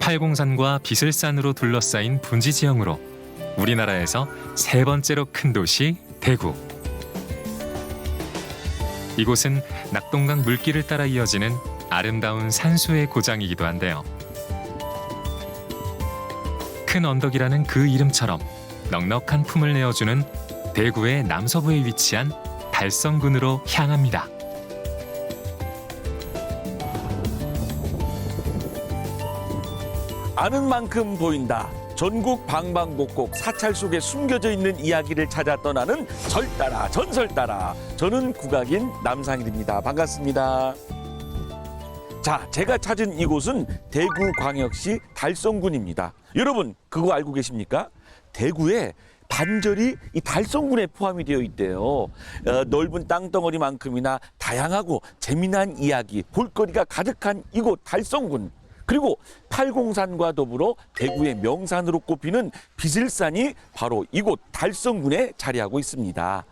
팔공산과 비슬산으로 둘러싸인 분지 지형으로 우리나라에서 세 번째로 큰 도시 대구. 이곳은 낙동강 물길을 따라 이어지는 아름다운 산수의 고장이기도 한데요. 큰 언덕이라는 그 이름처럼 넉넉한 품을 내어주는 대구의 남서부에 위치한 달성군으로 향합니다. 아는 만큼 보인다. 전국 방방곡곡 사찰 속에 숨겨져 있는 이야기를 찾아 떠나는 절 따라 전설 따라 저는 국악인 남상일입니다. 반갑습니다. 자, 제가 찾은 이곳은 대구광역시 달성군입니다. 여러분 그거 알고 계십니까? 대구에 반절이 이 달성군에 포함이 되어 있대요. 어, 넓은 땅덩어리만큼이나 다양하고 재미난 이야기, 볼거리가 가득한 이곳 달성군. 그리고 팔공산과 더불어 대구의 명산으로 꼽히는 비슬산이 바로 이곳 달성군에 자리하고 있습니다.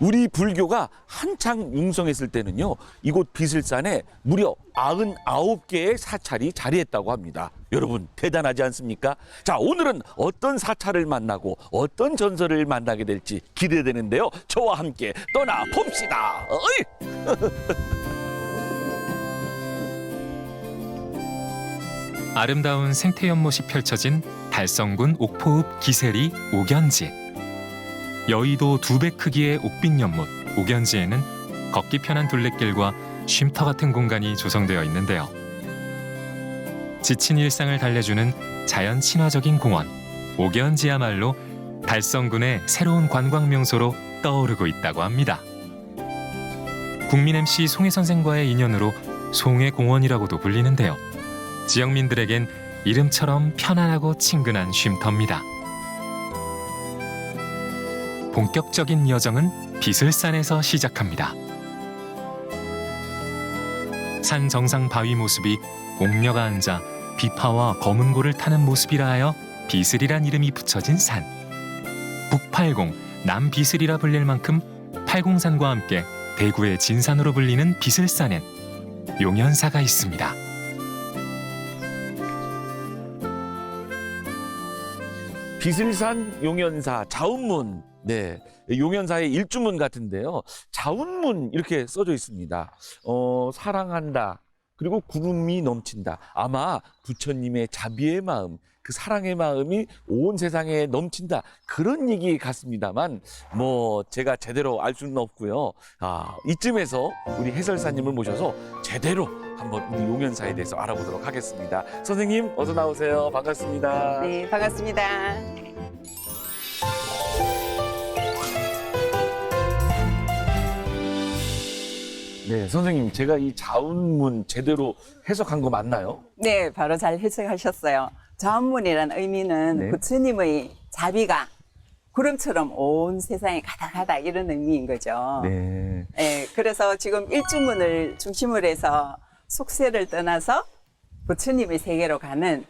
우리 불교가 한창 융성했을 때는요, 이곳 비슬산에 무려 99개의 사찰이 자리했다고 합니다. 여러분, 대단하지 않습니까? 자, 오늘은 어떤 사찰을 만나고 어떤 전설을 만나게 될지 기대되는데요. 저와 함께 떠나 봅시다. 어이! 아름다운 생태 연못이 펼쳐진 달성군 옥포읍 기세리 옥연지. 여의도 두 배 크기의 옥빛 연못 옥연지에는 걷기 편한 둘레길과 쉼터 같은 공간이 조성되어 있는데요. 지친 일상을 달래주는 자연 친화적인 공원 옥연지야말로 달성군의 새로운 관광 명소로 떠오르고 있다고 합니다. 국민 MC 송혜 선생과의 인연으로 송혜공원이라고도 불리는데요. 지역민들에겐 이름처럼 편안하고 친근한 쉼터입니다. 본격적인 여정은 비슬산에서 시작합니다. 산 정상 바위 모습이 옥녀가 앉아 비파와 검은 고를 타는 모습이라 하여 비슬이란 이름이 붙여진 산. 북팔공, 남비슬이라 불릴 만큼 팔공산과 함께 대구의 진산으로 불리는 비슬산엔 용연사가 있습니다. 비슬산 용연사 자운문. 네. 용연사의 일주문 같은데요. 자운문 이렇게 써져 있습니다. 어 사랑한다 그리고 구름이 넘친다. 아마 부처님의 자비의 마음 그 사랑의 마음이 온 세상에 넘친다. 그런 얘기 같습니다만 뭐 제가 제대로 알 수는 없고요. 아 이쯤에서 우리 해설사님을 모셔서 제대로 한번 우리 용연사에 대해서 알아보도록 하겠습니다. 선생님 어서 나오세요. 반갑습니다. 네, 반갑습니다. 네, 선생님, 제가 이 자운문 제대로 해석한 거 맞나요? 네, 바로 잘 해석하셨어요. 자원문이라는 의미는 네. 부처님의 자비가 구름처럼 온 세상에 가다가다 이런 의미인 거죠. 네. 네, 그래서 지금 일주문을 중심으로 해서 속세를 떠나서 부처님의 세계로 가는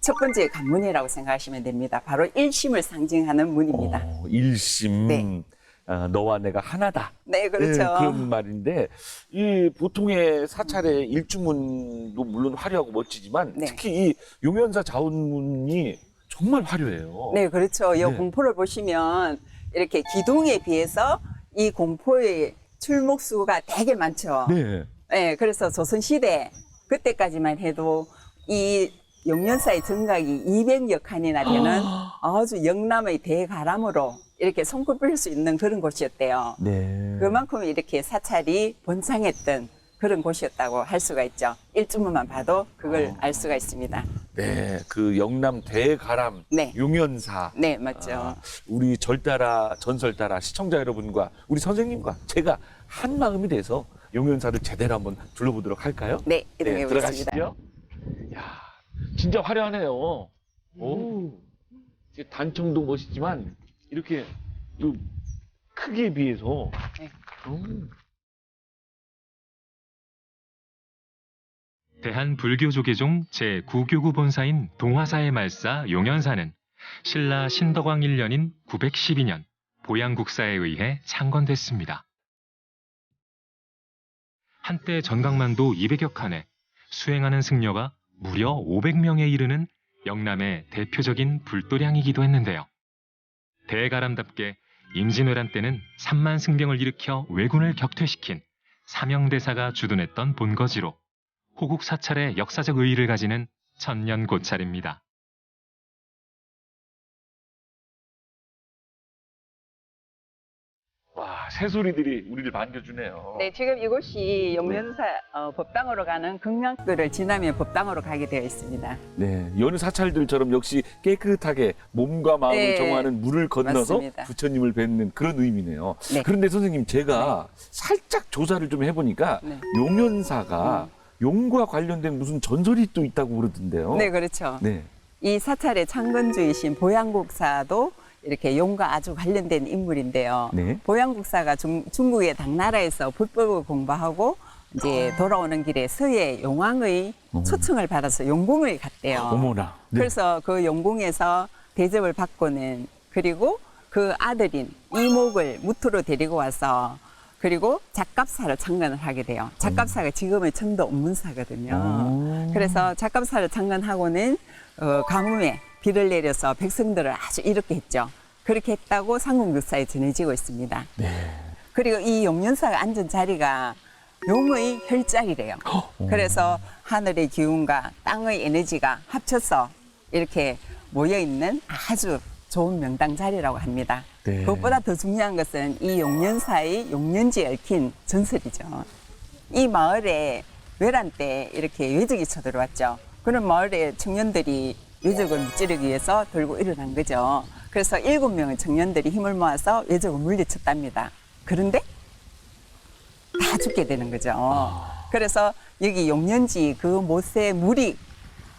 첫 번째 관문이라고 생각하시면 됩니다. 바로 일심을 상징하는 문입니다. 어, 일심. 네. 아, 너와 내가 하나다. 네, 그렇죠. 네, 그런 말인데, 이 보통의 사찰의 일주문도 물론 화려하고 멋지지만, 네. 특히 이 용연사 자운문이 정말 화려해요. 네, 그렇죠. 이 네. 공포를 보시면 이렇게 기둥에 비해서 이 공포의 출목수가 되게 많죠. 네. 네, 그래서 조선 시대 그때까지만 해도 이 용연사의 정각이 200여 칸이나 되는 아주 영남의 대가람으로 이렇게 손꼽힐 수 있는 그런 곳이었대요. 네. 그만큼 이렇게 사찰이 번창했던 그런 곳이었다고 할 수가 있죠. 일주문만 봐도 그걸 어. 알 수가 있습니다. 네. 그 영남 대가람 네. 용연사. 네, 맞죠. 아, 우리 절따라 전설따라 시청자 여러분과 우리 선생님과 제가 한 마음이 돼서 용연사를 제대로 한번 둘러보도록 할까요? 네, 이동해 보겠습니다. 들어가시죠. 야, 진짜 화려하네요. 오, 이제 단청도 멋있지만 이렇게 이 크기에 비해서 네. 음, 대한불교조계종 제9교구 본사인 동화사의 말사 용연사는 신라 신덕왕 1년인 912년 보양국사에 의해 창건됐습니다. 한때 전강만도 200여 칸에 수행하는 승려가 무려 500명에 이르는 영남의 대표적인 불도량이기도 했는데요. 대가람답게 임진왜란 때는 3만 승병을 일으켜 왜군을 격퇴시킨 사명대사가 주둔했던 본거지로 호국 사찰의 역사적 의의를 가지는 천년 고찰입니다. 새소리들이 우리를 반겨주네요. 네, 지금 이곳이 용련사 어, 법당으로 가는 극락교를 지나면 법당으로 가게 되어 있습니다. 네, 여느 사찰들처럼 역시 깨끗하게 몸과 마음을 네, 정화하는 물을 건너서 맞습니다. 부처님을 뵙는 그런 의미네요. 네. 그런데 선생님 제가 살짝 조사를 좀 해보니까 네. 용연사가 용과 관련된 무슨 전설이 또 있다고 그러던데요. 네, 그렇죠. 네. 이 사찰의 창건주이신 보양국사도 이렇게 용과 아주 관련된 인물인데요. 네. 보양국사가 중, 중국의 당나라에서 불법을 공부하고 이제 돌아오는 길에 서해 용왕의 어. 초청을 받아서 용궁을 갔대요. 어머나. 네. 그래서 그 용궁에서 대접을 받고는 그리고 그 아들인 이목을 무토로 데리고 와서 그리고 작갑사를 창건을 하게 돼요. 작갑사가 지금의 청도 운문사거든요. 오. 그래서 작갑사를 창건하고는 어, 가뭄에 비를 내려서 백성들을 아주 이롭게 했죠. 그렇게 했다고 삼국역사에 전해지고 있습니다. 네. 그리고 이 용연사가 앉은 자리가 용의 혈자리래요. 그래서 하늘의 기운과 땅의 에너지가 합쳐서 이렇게 모여 있는 아주 좋은 명당 자리라고 합니다. 네. 그것보다 더 중요한 것은 이 용년사의 용년지에 얽힌 전설이죠. 이 마을에 외란 때 이렇게 외적이 쳐들어왔죠. 그런 마을의 청년들이 외적을 무찌르기 위해서 들고 일어난 거죠. 그래서 일곱 명의 청년들이 힘을 모아서 외적을 물리쳤답니다. 그런데 다 죽게 되는 거죠. 그래서 여기 용년지 그 못에 물이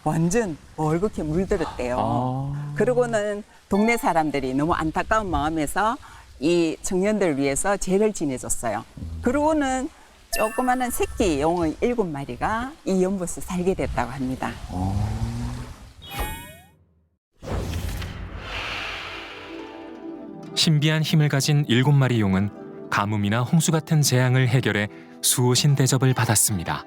완전 얼겋게 물들었대요. 아. 그러고는 동네 사람들이 너무 안타까운 마음에서 이 청년들을 위해서 제를 지내줬어요. 그러고는 조그마한 새끼 용의 일곱 마리가 이 연못에 살게 됐다고 합니다. 신비한 힘을 가진 일곱 마리 용은 가뭄이나 홍수 같은 재앙을 해결해 수호신 대접을 받았습니다.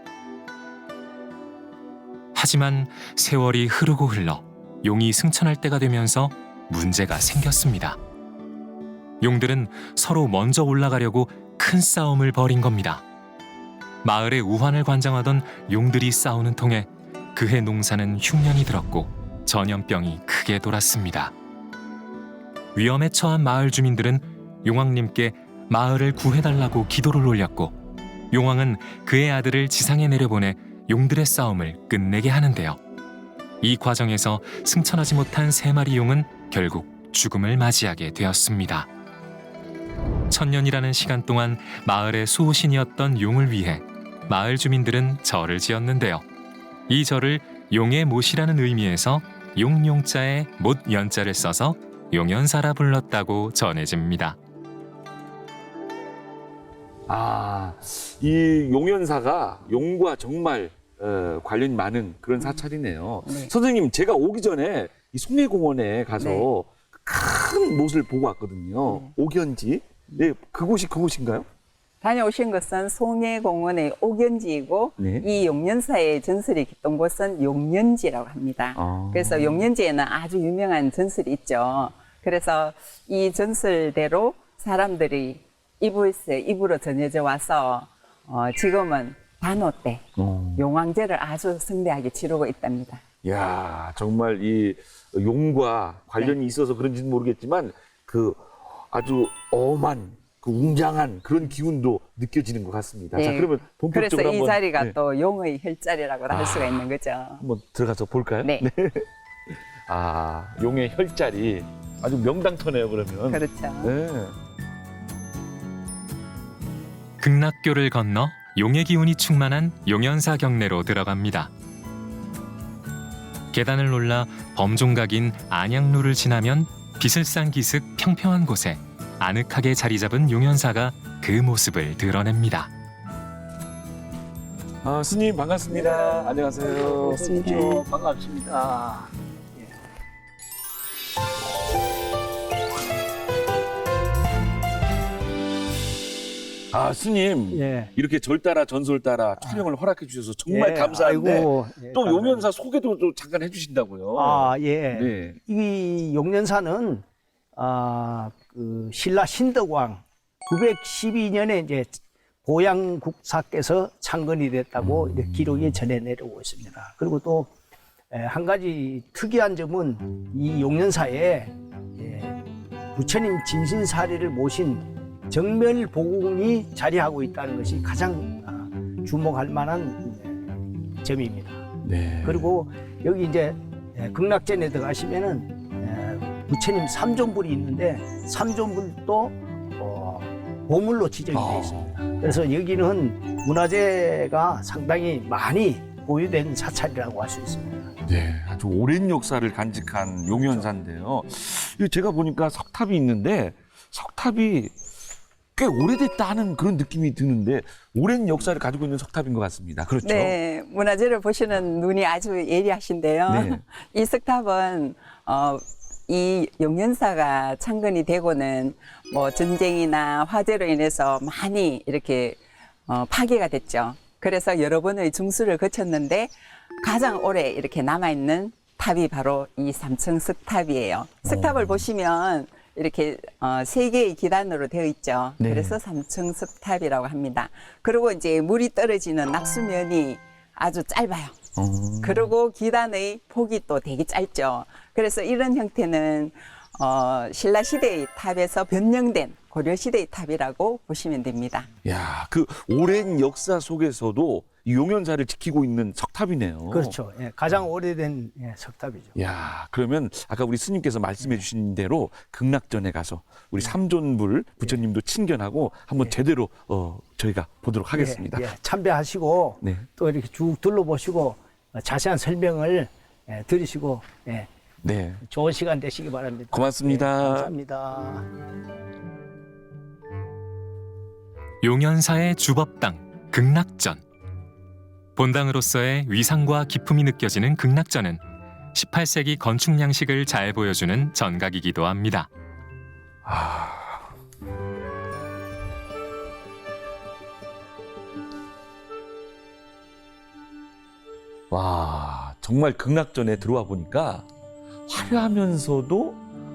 하지만 세월이 흐르고 흘러 용이 승천할 때가 되면서 문제가 생겼습니다. 용들은 서로 먼저 올라가려고 큰 싸움을 벌인 겁니다. 마을의 우환을 관장하던 용들이 싸우는 통에 그해 농사는 흉년이 들었고 전염병이 크게 돌았습니다. 위험에 처한 마을 주민들은 용왕님께 마을을 구해달라고 기도를 올렸고 용왕은 그의 아들을 지상에 내려보내 용들의 싸움을 끝내게 하는데요. 이 과정에서 승천하지 못한 세 마리 용은 결국 죽음을 맞이하게 되었습니다. 천년이라는 시간 동안 마을의 수호신이었던 용을 위해 마을 주민들은 절을 지었는데요. 이 절을 용의 못이라는 의미에서 용용자에 못 연자를 써서 용연사라 불렀다고 전해집니다. 아, 이 용연사가 용과 정말 어, 관련이 많은 그런 사찰이네요. 네. 선생님, 제가 오기 전에 이 송해공원에 가서 네. 큰 못을 보고 왔거든요. 네. 오견지. 네, 그곳이 그곳인가요? 다녀오신 것은 송해공원의 옥연지이고 네. 이 용년사의 전설이 깃던 곳은 용년지라고 합니다. 아. 그래서 용년지에는 아주 유명한 전설이 있죠. 그래서 이 전설대로 사람들이 이불에서 입으로 전해져 와서 어, 지금은 단오 때 어. 용왕제를 아주 성대하게 치르고 있답니다. 야 정말 이 용과 관련이 네. 있어서 그런지는 모르겠지만 그 아주 엄한 그 웅장한 그런 기운도 느껴지는 것 같습니다. 자 네. 그러면 그래서 본격적으로 이 한번 자리가 네, 또 용의 혈자리라고 할 수가 아. 있는 거죠. 한번 들어가서 볼까요? 네. 아 용의 혈자리 아주 명당터네요 그러면. 그렇죠. 네. 극락교를 건너 용의 기운이 충만한 용연사 경내로 들어갑니다. 계단을 올라 범종각인 안양루를 지나면 비슬산 기슭 평평한 곳에 아늑하게 자리 잡은 용연사가 그 모습을 드러냅니다. 아 스님 반갑습니다. 안녕하세요. 반갑습니다. 반갑습니다. 아 스님 예. 이렇게 절 따라 전설 따라 촬영을 허락해 주셔서 정말 예, 감사한데 아이고, 예, 또 감사합니다. 용연사 소개도 좀 잠깐 해주신다고요. 아, 예. 네. 이 용년사는 아, 그 신라 신덕왕 912년에 이제 보양국사께서 창건이 됐다고 이렇게 기록이 전해 내려오고 있습니다. 그리고 또 한 가지 특이한 점은 이 용년사에 예, 부처님 진신사리를 모신 정멸보궁이 자리하고 있다는 것이 가장 아, 주목할 만한 예, 점입니다. 네. 그리고 여기 이제 예, 극락전에 들어가시면은 예, 부처님 삼존불이 있는데 삼존불도 어, 보물로 지정이 되어 아. 있습니다. 그래서 여기는 문화재가 상당히 많이 보유된 사찰이라고 할 수 있습니다. 네, 아주 오랜 역사를 간직한 용연사인데요. 이거 제가 보니까 석탑이 있는데 석탑이 꽤 오래됐다 하는 그런 느낌이 드는데 오랜 역사를 가지고 있는 석탑인 것 같습니다. 그렇죠? 네, 문화재를 보시는 눈이 아주 예리하신데요. 네. 이 석탑은 어, 이 용연사가 창건이 되고는 뭐 전쟁이나 화재로 인해서 많이 이렇게 어, 파괴가 됐죠. 그래서 여러 번의 중수를 거쳤는데 가장 오래 이렇게 남아 있는 탑이 바로 이 삼층 석탑이에요. 석탑을 보시면 이렇게 어, 세 개의 기단으로 되어 있죠. 네. 그래서 삼층 석탑이라고 합니다. 그리고 이제 물이 떨어지는 낙수면이 아주 짧아요. 어. 그리고 기단의 폭이 또 되게 짧죠. 그래서 이런 형태는 어, 신라 시대의 탑에서 변형된 고려 시대의 탑이라고 보시면 됩니다. 야, 그 오랜 역사 속에서도 이 용연사를 지키고 있는 석탑이네요. 그렇죠. 예, 가장 오래된 예, 석탑이죠. 야, 그러면 아까 우리 스님께서 말씀해 주신 대로 극락전에 가서 우리 삼존불 부처님도 친견하고 한번 제대로 어, 저희가 보도록 하겠습니다. 예, 예, 참배하시고 네. 또 이렇게 쭉 둘러보시고 어, 자세한 설명을 예, 들으시고 예, 네. 좋은 시간 되시기 바랍니다. 고맙습니다. 예, 감사합니다. 용연사의 주법당 극락전 본당으로서의 위상과 기품이 느껴지는 극락전은 18세기 건축 양식을 잘 보여주는 전각이기도 합니다. 아. 와, 정말 극락전에 들어와 보니까 화려하면서도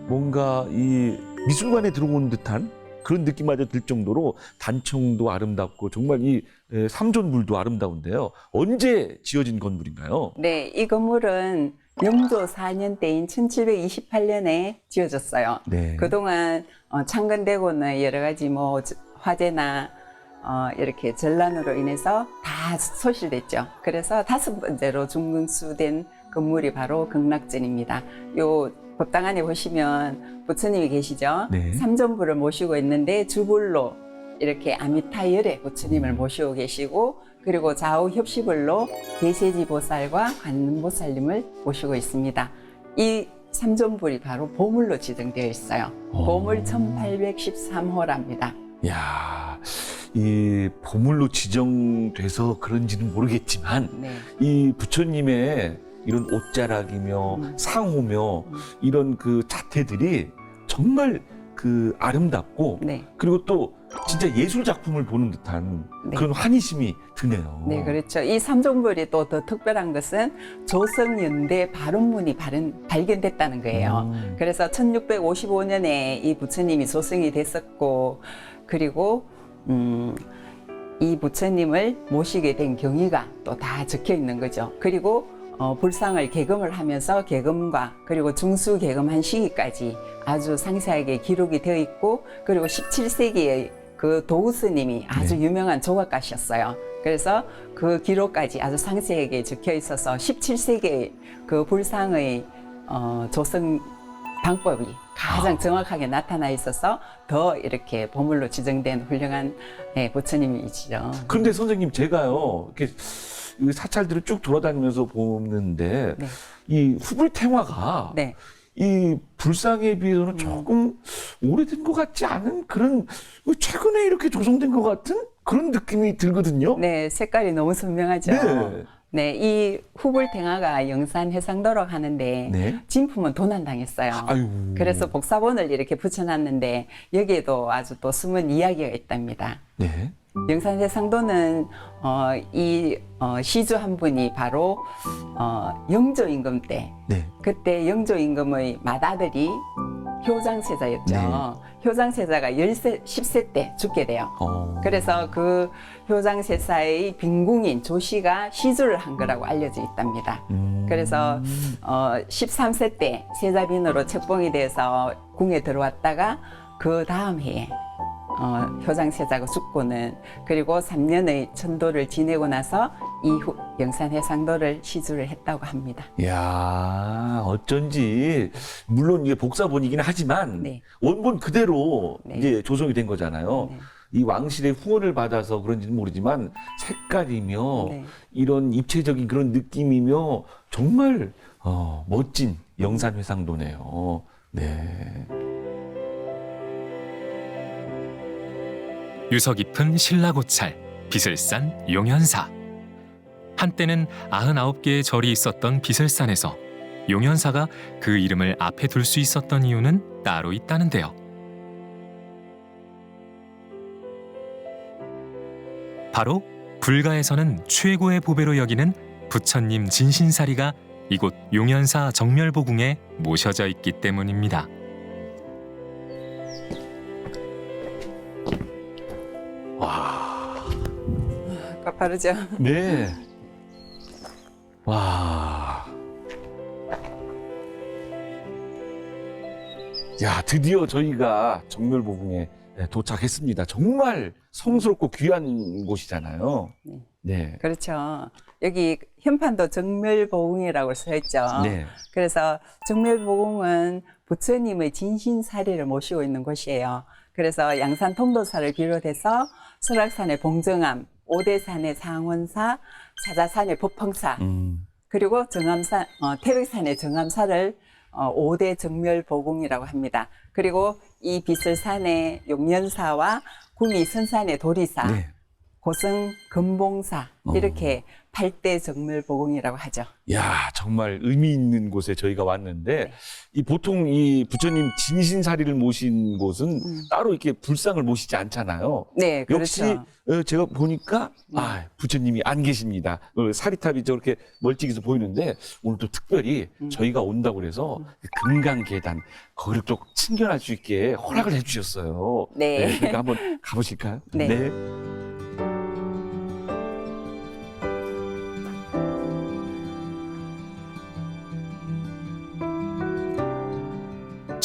뭔가 이 미술관에 들어온 듯한 그런 느낌마저 들 정도로 단청도 아름답고 정말 이 에, 삼존물도 아름다운데요. 언제 지어진 건물인가요? 네, 이 건물은 영조 4년 때인 1728년에 지어졌어요. 네. 그동안 어, 창건되고는 여러 가지 뭐 저- 화재나 어, 이렇게 전란으로 인해서 다 소실됐죠. 그래서 다섯 번째로 중근수된 건물이 바로 극락전입니다. 요 법당 안에 보시면 부처님이 계시죠. 네. 삼존부를 모시고 있는데 주불로 이렇게 아미타열에 부처님을 모시고 계시고 그리고 좌우 협시불로 대세지 보살과 관음보살님을 모시고 있습니다. 이 삼존불이 바로 보물로 지정되어 있어요. 오. 보물 1813호랍니다. 야, 이 보물로 지정돼서 그런지는 모르겠지만 네. 이 부처님의 이런 옷자락이며 음. 상호며 음. 이런 그 자태들이 정말 그 아름답고 네. 그리고 또 진짜 예술 작품을 보는 듯한 네. 그런 환희심이 드네요. 네, 그렇죠. 이 삼존불이 또 더 특별한 것은 조성연대 발원문이 발은, 발견됐다는 거예요. 음. 그래서 1655년에 이 부처님이 조성이 됐었고, 그리고, 음, 이 부처님을 모시게 된 경위가 또 다 적혀 있는 거죠. 그리고 어, 불상을 개금을 하면서 개금과 그리고 중수 개금한 시기까지 아주 상세하게 기록이 되어 있고 그리고 17세기에 그 도우 스님이 아주 유명한 조각가셨어요. 그래서 그 기록까지 아주 상세하게 적혀 있어서 17세기의 그 불상의 어, 조성 방법이 가장 정확하게 나타나 있어서 더 이렇게 보물로 지정된 훌륭한 네, 부처님이시죠. 그런데 선생님 제가요 이렇게 이 사찰들을 쭉 돌아다니면서 보는데 네. 이 후불탱화가 네. 이 불상에 비해서는 조금 오래된 것 같지 않은 그런 최근에 이렇게 조성된 것 같은 그런 느낌이 들거든요. 네, 색깔이 너무 선명하죠. 네. 네, 이 후불탱화가 영산 해상도로 가는데 네. 진품은 도난당했어요. 아유. 그래서 복사본을 이렇게 붙여놨는데 여기에도 아주 또 숨은 이야기가 있답니다. 네. 영산 해상도는 어, 이 어, 시주 한 분이 바로 어, 영조 임금 때 네. 그때 영조 임금의 맏아들이 효장세자였죠. 효장세자가 10세, 10세 때 죽게 돼요. 어. 그래서 그 효장세사의 빈궁인 조씨가 시주를 한 거라고 알려져 있답니다. 음. 그래서 어, 13세 때 세자빈으로 책봉이 돼서 궁에 들어왔다가 그 다음 해에 어, 효장세자가 죽고는 그리고 3년의 천도를 지내고 나서 이후 영산해상도를 시주를 했다고 합니다. 야 어쩐지 물론 이게 복사본이긴 하지만 네. 원본 그대로 네. 이제 조성이 된 거잖아요. 네. 이 왕실의 후원을 받아서 그런지는 모르지만 색깔이며 네. 이런 입체적인 그런 느낌이며 정말 어, 멋진 영산회상도네요. 네. 유서 깊은 신라고찰, 비슬산 용현사. 한때는 99개의 절이 있었던 비슬산에서 용현사가 그 이름을 앞에 둘 수 있었던 이유는 따로 있다는데요. 바로 불가에서는 최고의 보배로 여기는 부처님 진신사리가 이곳 용현사 정멸보궁에 모셔져 있기 때문입니다. 와. 가파르죠? 네. 와. 야, 드디어 저희가 정멸보궁에 도착했습니다. 정말 성스럽고 귀한 곳이잖아요. 네. 네. 그렇죠. 여기 현판도 정멸보궁이라고 써 있죠. 네. 그래서 정멸보궁은 부처님의 진신사리를 모시고 있는 곳이에요. 그래서 양산 통도사를 비롯해서 설악산의 봉정암, 오대산의 상원사, 사자산의 법펑사, 음. 그리고 정암산, 어, 태백산의 정암사를 어, 5대 정멸보궁이라고 합니다. 그리고 이 비설산의 용연사와 구미 선산의 도리사, 네. 고성 금봉사 어. 이렇게 8대 정멸보궁이라고 하죠. 야, 정말 의미 있는 곳에 저희가 왔는데 네. 이 보통 이 부처님 진신사리를 모신 곳은 음. 따로 이렇게 불상을 모시지 않잖아요. 네, 역시 그렇죠. 어, 제가 보니까 음. 아 부처님이 안 계십니다. 어, 사리탑이 저렇게 멀찍이서 보이는데 오늘 또 특별히 음. 저희가 온다고 그래서 그 금강 계단 거기를 또 친견할 수 있게 허락을 해주셨어요. 네. 그러니까 한번 가보실까요? 네.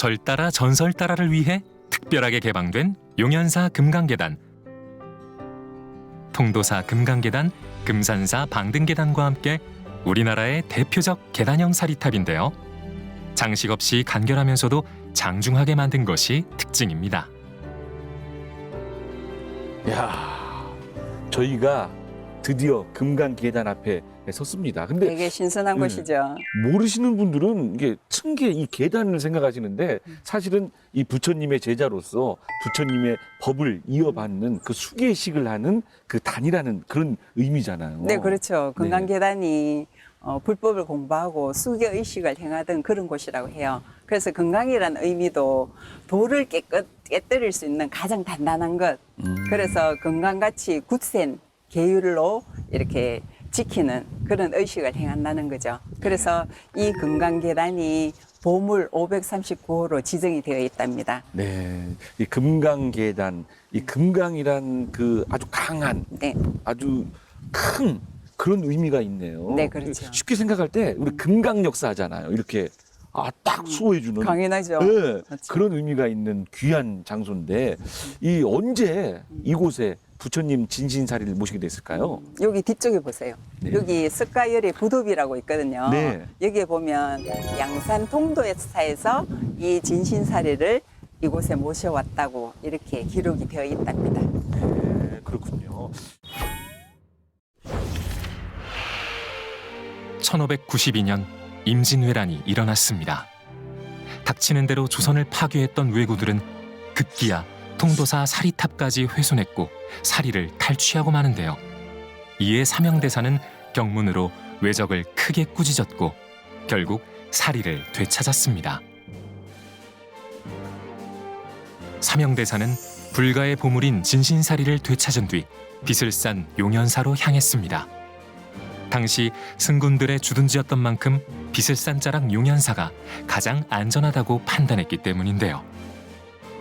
절 따라 전설 따라를 위해 특별하게 개방된 용현사 금강계단, 통도사 금강계단, 금산사 방등계단과 함께 우리나라의 대표적 계단형 사리탑인데요. 장식 없이 간결하면서도 장중하게 만든 것이 특징입니다. 야, 저희가 드디어 금강 계단 앞에 섰습니다. 근데 되게 신선한 네. 곳이죠. 모르시는 분들은 이게 층계 이 계단을 생각하시는데 사실은 이 부처님의 제자로서 부처님의 법을 이어받는 그 수계식을 하는 그 단이라는 그런 의미잖아요. 네, 그렇죠. 네. 건강계단이 어, 불법을 공부하고 수계 의식을 행하던 그런 곳이라고 해요. 그래서 건강이라는 의미도 돌을 깨끗, 깨뜨릴 수 있는 가장 단단한 것. 음. 그래서 건강같이 굳센 계율로 이렇게 지키는 그런 의식을 행한다는 거죠. 그래서 이 건강계단이 보물 539호로 지정이 되어 있답니다. 네, 이 금강 계단, 이 금강이란 그 아주 강한, 네. 아주 큰 그런 의미가 있네요. 네, 그렇죠. 쉽게 생각할 때 우리 금강 역사 하잖아요. 이렇게 아 딱 수호해주는. 강인하죠. 네, 그렇죠. 그런 의미가 있는 귀한 장소인데 이 언제 이곳에 부처님 진신사리를 모시게 됐을까요? 여기 뒤쪽에 보세요. 네. 여기 석가열의 부두비라고 있거든요. 네. 여기에 보면 양산 통도사에서 이 진신사리를 이곳에 모셔왔다고 이렇게 기록이 되어 있답니다. 네, 그렇군요. 1592년 임진왜란이 일어났습니다. 닥치는 대로 조선을 파괴했던 왜구들은 급기야 통도사 사리탑까지 훼손했고 사리를 탈취하고 마는데요. 이에 삼형대사는 경문으로 외적을 크게 꾸짖었고 결국 사리를 되찾았습니다. 삼형대사는 불가의 보물인 진신사리를 되찾은 뒤싼 용연사로 향했습니다. 당시 승군들의 주둔지였던 만큼 자락 용연사가 가장 안전하다고 판단했기 때문인데요.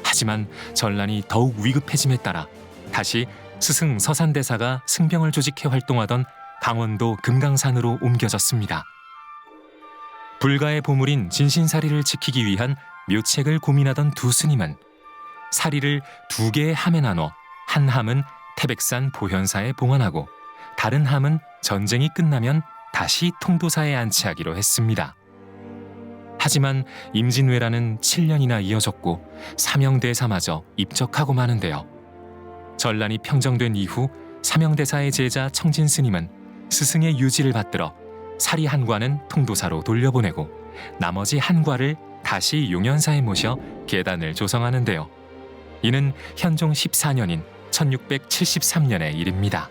하지만 전란이 더욱 위급해짐에 따라 다시 스승 서산대사가 승병을 조직해 활동하던 강원도 금강산으로 옮겨졌습니다. 불가의 보물인 진신사리를 지키기 위한 묘책을 고민하던 두 스님은 사리를 두 개의 함에 나눠 한 함은 태백산 보현사에 봉안하고 다른 함은 전쟁이 끝나면 다시 통도사에 안치하기로 했습니다. 하지만 임진왜란은 7년이나 이어졌고 사명대사마저 입적하고 마는데요. 전란이 평정된 이후 사명대사의 제자 청진 스님은 스승의 유지를 받들어 사리 한과는 통도사로 돌려보내고 나머지 한과를 다시 용연사에 모셔 계단을 조성하는데요. 이는 현종 14년인 1673년의 일입니다.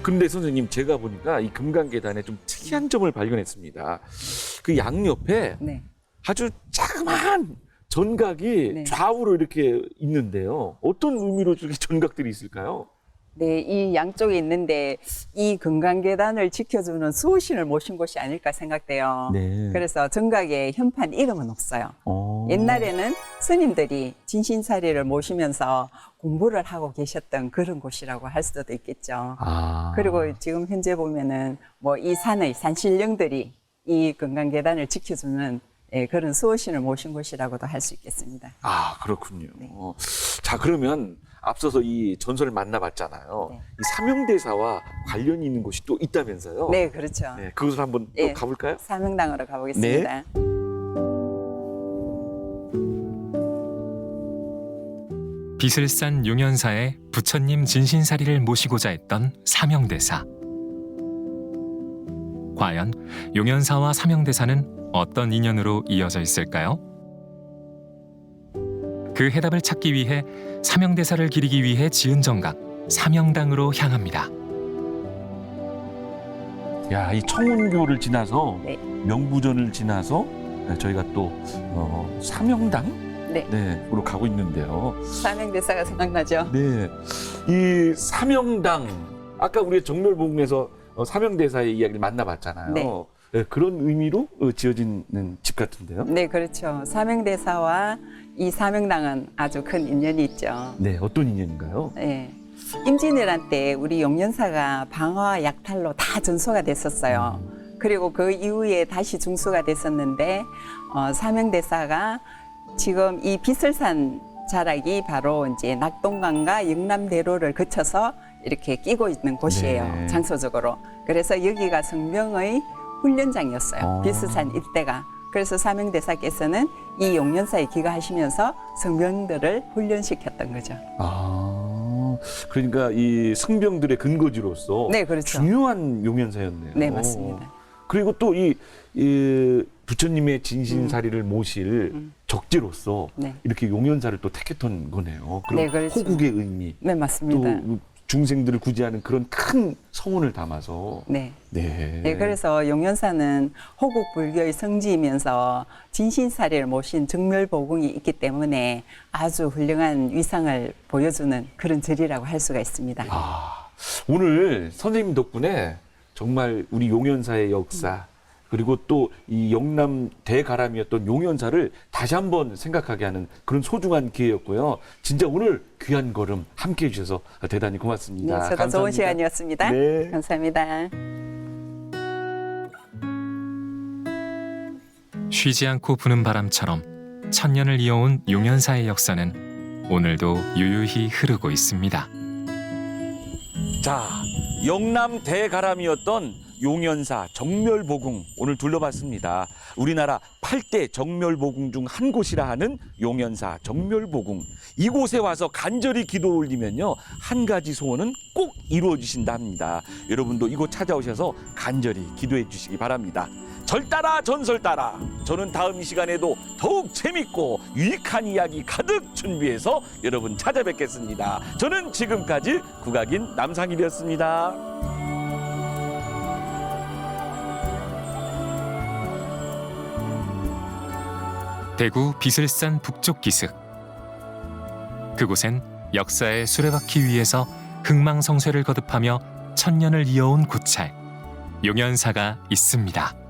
근데 선생님 제가 보니까 이 금강계단에 좀 특이한 점을 발견했습니다. 그 양옆에 네. 아주 자그마한 전각이 네. 좌우로 이렇게 있는데요. 어떤 의미로 저렇게 전각들이 있을까요? 네, 이 양쪽에 있는데 이 금강 계단을 지켜주는 수호신을 모신 곳이 아닐까 생각돼요. 네. 그래서 정각에 현판 이름은 없어요. 어. 옛날에는 스님들이 진신사리를 모시면서 공부를 하고 계셨던 그런 곳이라고 할 수도 있겠죠. 아. 그리고 지금 현재 보면은 뭐 이 산의 산신령들이 이 금강 계단을 지켜주는 예, 그런 수호신을 모신 곳이라고도 할 수 있겠습니다. 아 그렇군요. 네. 자 그러면 앞서서 이 전설을 만나봤잖아요. 네. 이 삼형대사와 관련이 있는 곳이 또 있다면서요? 네, 그렇죠. 네, 그곳을 한번 또 예. 가볼까요? 사명당으로 가보겠습니다. 네. 빛을 싼 용연사에 부처님 진신사리를 모시고자 했던 사명대사. 과연 용연사와 사명대사는 어떤 인연으로 이어져 있을까요? 그 해답을 찾기 위해 사명대사를 기리기 위해 지은 정각 사명당으로 향합니다. 야, 이 청운교를 지나서 네. 명부전을 지나서 네, 저희가 또 어, 삼형당 네. 네, 으로 가고 있는데요. 사명대사가 생각나죠? 네, 이 삼형당 아까 우리 정멸복음에서 어, 삼형대사의 이야기를 만나봤잖아요. 네. 네, 그런 의미로 어, 지어진 집 같은데요. 네, 그렇죠. 사명대사와 이 사명당은 아주 큰 인연이 있죠. 네, 어떤 인연인가요? 네. 임진왜란 때 우리 용연사가 방화 약탈로 다 전소가 됐었어요. 그리고 그 이후에 다시 중수가 됐었는데 어, 사명대사가 지금 이 비설산 자락이 바로 이제 낙동강과 영남대로를 거쳐서 이렇게 끼고 있는 곳이에요. 네. 장소적으로. 그래서 여기가 성명의 훈련장이었어요. 어. 비설산 일대가. 그래서 사명대사께서는 이 용연사에 귀가하시면서 성명들을 훈련시켰던 거죠. 아, 그러니까 이 승병들의 근거지로서 네, 그렇죠. 중요한 용연사였네요. 네, 맞습니다. 그리고 또이 부처님의 진신사리를 모실 음. 적지로서 네. 이렇게 용연사를 또 택했던 거네요. 그런 네, 그렇죠. 호국의 의미, 네, 또 맞습니다. 중생들을 구제하는 그런 큰 성원을 담아서 네. 네. 네, 그래서 용연사는 호국 불교의 성지이면서 진신사리를 모신 정멸보궁이 있기 때문에 아주 훌륭한 위상을 보여주는 그런 절이라고 할 수가 있습니다. 아, 오늘 선생님 덕분에 정말 우리 용연사의 역사 그리고 또 이 영남 대가람이었던 용연사를 다시 한번 생각하게 하는 그런 소중한 기회였고요. 진짜 오늘 귀한 걸음 함께 해주셔서 대단히 네, 고맙습니다. 저도 좋은 감사합니다. 시간이었습니다. 네. 감사합니다. 쉬지 않고 부는 바람처럼 천년을 이어온 용연사의 역사는 오늘도 유유히 흐르고 있습니다. 자, 영남 대가람이었던 용연사 정멸보궁 오늘 둘러봤습니다. 우리나라 8대 정멸보궁 중 한 곳이라 하는 용연사 정멸보궁. 이곳에 와서 간절히 기도 올리면요. 한 가지 소원은 꼭 이루어지신다 합니다. 여러분도 이곳 찾아오셔서 간절히 기도해 주시기 바랍니다. 절 따라 전설 따라 저는 다음 이 시간에도 더욱 재밌고 유익한 이야기 가득 준비해서 여러분 찾아뵙겠습니다. 저는 지금까지 국악인 남상일이었습니다. 대구 비슬산 북쪽 기슭. 그곳엔 역사의 수레바퀴 위에서 흥망성쇠를 거듭하며 천년을 이어온 고찰 용연사가 있습니다.